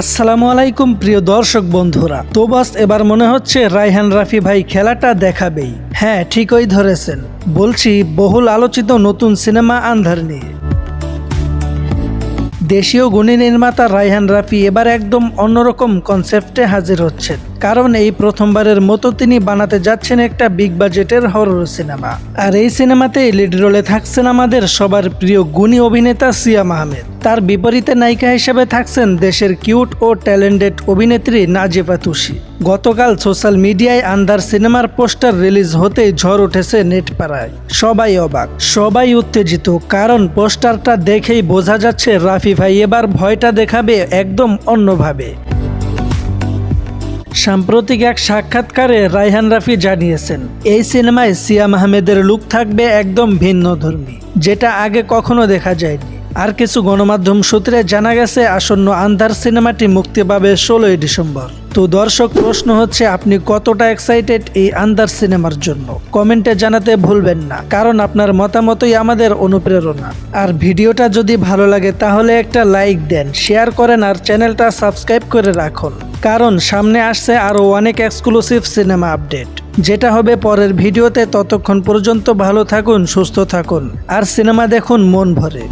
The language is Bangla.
আসসালামু আলাইকুম প্রিয় দর্শক বন্ধুরা। তো বাস এবার মনে হচ্ছে রায়হান রাফি ভাই খেলাটা দেখাবেই। হ্যাঁ ঠিকই ধরেছেন। বলছি, বহুল আলোচিত নতুন সিনেমা আন্ধার নিয়ে। দেশীয় গুণী নির্মাতা রায়হান রাফি এবার একদম অন্যরকম কনসেপ্টে হাজির হচ্ছেন। কারণ এই প্রথমবারের মতো তিনি বানাতে যাচ্ছেন একটা বিগ বাজেটের হরর সিনেমা আর এই সিনেমাতে লিড রোলে থাকছেন আমাদের সবার প্রিয় গুণী অভিনেতা সিয়াম আহমেদ। তার বিপরীতে নায়িকা হিসেবে থাকছেন দেশের কিউট ও ট্যালেন্টেড অভিনেত্রী নাজিফা তুষি। গতকাল সোশ্যাল মিডিয়ায় আন্দার সিনেমার পোস্টার রিলিজ হতেই ঝড় উঠেছে নেটপাড়ায়। সবাই অবাক, সবাই উত্তেজিত, কারণ পোস্টারটা দেখেই বোঝা যাচ্ছে রাফি ভাই এবার ভয়টা দেখাবে একদম অন্যভাবে। সাম্প্রতিক এক সাক্ষাৎকারে রায়হান রাফি জানিয়েছেন, এই সিনেমায় সিয়াম আহমেদের লুক থাকবে একদম ভিন্ন ধর্মী, যেটা আগে কখনো দেখা যায়নি। আর কিছু গণমাধ্যম সূত্রে জানা গেছে, আসন্ন আন্ধার সিনেমাটি মুক্তি পাবে ষোলোই ডিসেম্বর। তো দর্শক, প্রশ্ন হচ্ছে, আপনি কতটা এক্সাইটেড এই আন্দার সিনেমার জন্য? কমেন্টে জানাতে ভুলবেন না, কারণ আপনার মতামতই আমাদের অনুপ্রেরণা। আর ভিডিওটা যদি ভালো লাগে, তাহলে একটা লাইক দেন শেয়ার করেন, আর চ্যানেলটা সাবস্ক্রাইব করে রাখুন। কারণ সামনে আসছে আরও অনেক এক্সক্লুসিভ সিনেমা আপডেট যেটা হবে পরের ভিডিওতে, ততক্ষণ পর্যন্ত ভালো থাকুন, সুস্থ থাকুন, আর সিনেমা দেখুন, মন ভরে।